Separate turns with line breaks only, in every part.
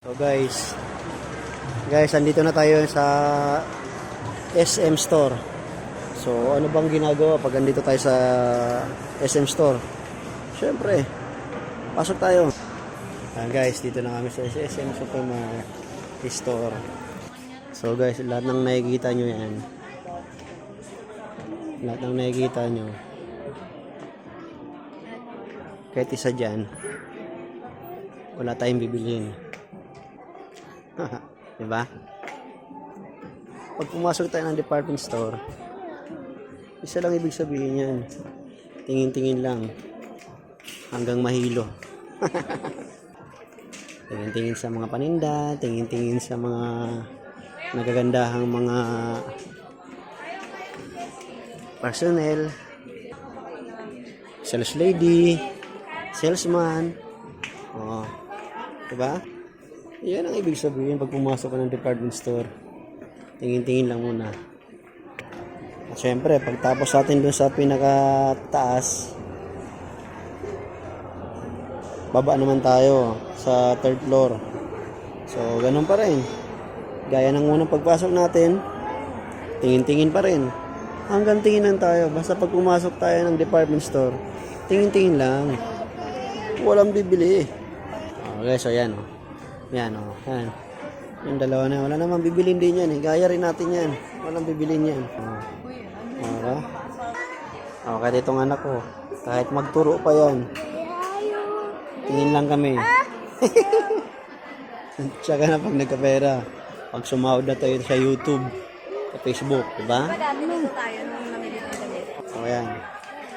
So guys, guys, andito na tayo sa SM Store. So, ano bang ginagawa pag andito tayo sa SM Store? Siyempre, pasok tayo. Ayan guys, dito na kami sa SM Supermarket Store. So guys, lahat ng nakikita nyo yan. Lahat ng nakikita nyo. Kahit isa dyan, wala tayong bibilhin. diba? Pag pumasok tayo ng department store, isa lang ibig sabihin yan. Tingin-tingin lang. Hanggang mahilo. tingin-tingin sa mga paninda, tingin-tingin sa mga nagagandahang mga personnel, sales lady, salesman. Oh. Diba? Yan ang ibig sabihin pag pumasok ka ng department store. Tingin-tingin lang muna. At syempre, pagtapos natin dun sa pinakataas, baba naman tayo sa third floor. So, ganun pa rin. Gaya ng unang pagpasok natin, tingin-tingin pa rin. Hanggang tinginan tayo. Basta pag pumasok tayo ng department store, tingin-tingin lang. Walang bibili. Okay, so yan. Oh. Yan, oh. Yan. Yung dalawa na, wala namang bibilin din yan. Eh. Gaya rin natin yan. Walang bibilin yan. Oh. Diba? Okay, ditong anak ko. Kahit magturo pa yan. Tingin lang kami. Tsaka na pag nagkapera. Pag sumahod na tayo sa YouTube, sa Facebook, diba? O yan.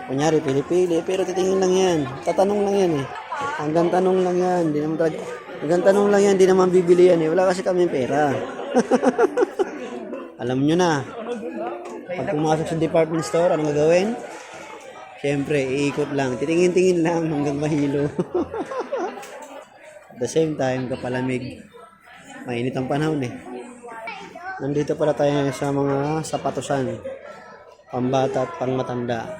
Kunyari, pili-pili, pero titingin lang yan. Tatanong lang yan eh. Hanggang tanong lang yan. Di naman talaga, hanggang tanong lang yan, di naman bibili yan eh. Wala kasi kami pera. Alam nyo na. Pag pumasok sa department store, anong gagawin? Siyempre, iikot lang. Titingin-tingin lang hanggang mahilo. At the same time, kapalamig. Mainit ang panahon eh. Nandito pala tayo sa mga sapatusan. Pambata at pangmatanda.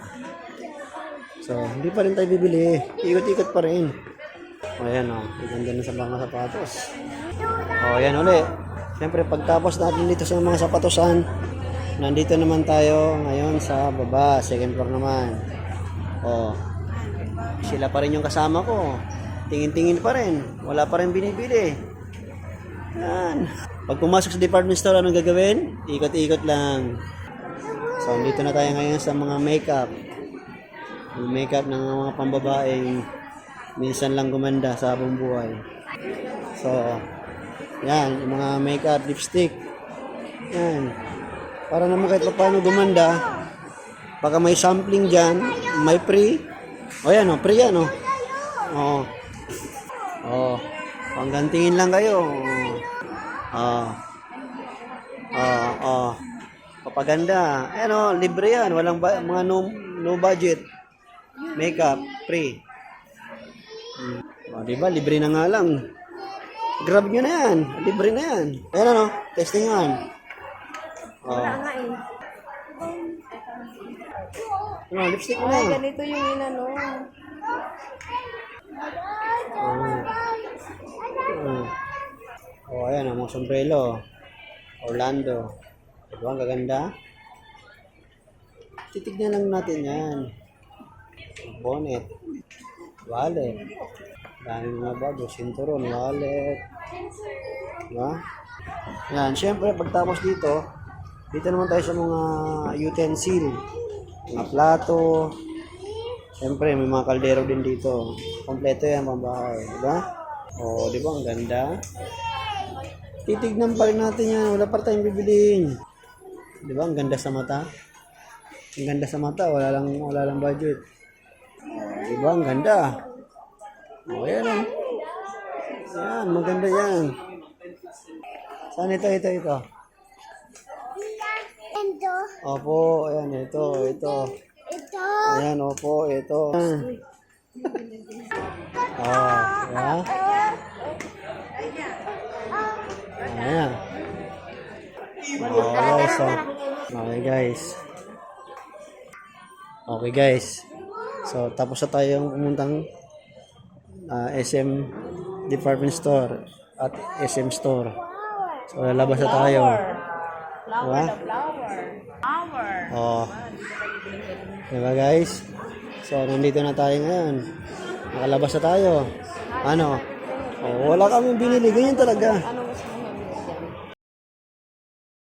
So, hindi pa rin tayo bibili. Ikot-ikot pa rin. Ayan o. Ganda na sa mga sapatos. O, ayan uli. Siyempre, pagtapos natin dito sa mga sapatosan, nandito naman tayo ngayon sa baba. Second floor naman. O, sila pa rin yung kasama ko. Tingin-tingin pa rin. Wala pa rin binibili. Yan. Pag pumasok sa department store, anong gagawin? Ikot-ikot lang. So, dito na tayo ngayon sa mga makeup. Yung makeup ng mga pambabaeng minsan lang gumanda sa habang buhay. So, yan, yung mga makeup, lipstick. Yan. Para naman kahit pa paano gumanda, baka may sampling dyan, may free. O yan o, free yan o. Oo. Oh. Hanggang tingin lang kayo. Oh. Oh, oh. Papaganda. Ayan o, libre yan. Walang ba- mga no, no budget. Makeup, free. O, di ba? Libre na nga lang. Grab nyo na yan. Libre na yan. Ayan ano, testing yan. Oh.
Wala nga eh.
Ano, lipstick mo
Ay,
na.
ganito yung inano.
Hmm. Oh, ayan, ang mga sombrero. Orlando. Diba, ang gaganda? Titignan lang natin yan. Bonnet. Wallet. Dami mga bago. Sinturon, wallet. Diba? Yan, syempre, pagtapos dito, dito naman tayo sa mga utensil. Mga plato. Syempre, may mga kaldero din dito. Kompleto yan, pambahay. Diba? O, di ba? Ang ganda. Titignan pa rin natin yan. Wala pa tayong bibiliin. Di ba? Ang ganda sa mata. Ang ganda sa mata. Wala lang, wala lang budget. O, di ba? Ang ganda. O, yan o. Yan, maganda yan. Saan ito, ito, ito?
Ito,
Opo, ayan, ito, ito.
ito,
Ayan, opo, ito. Ah. Ayan. Oh, guys, so, okay guys. Okay guys. So, tapos na tayong pumuntang ah, SM department store. at SM Store. So, lalabas na tayo.
Flower
Diba?
flower. Flower.
Oh. Diba guys? So, nandito na tayo ngayon. Nakalabas na tayo. Ano? Oh, wala kami binili. Ganyan talaga.
Ano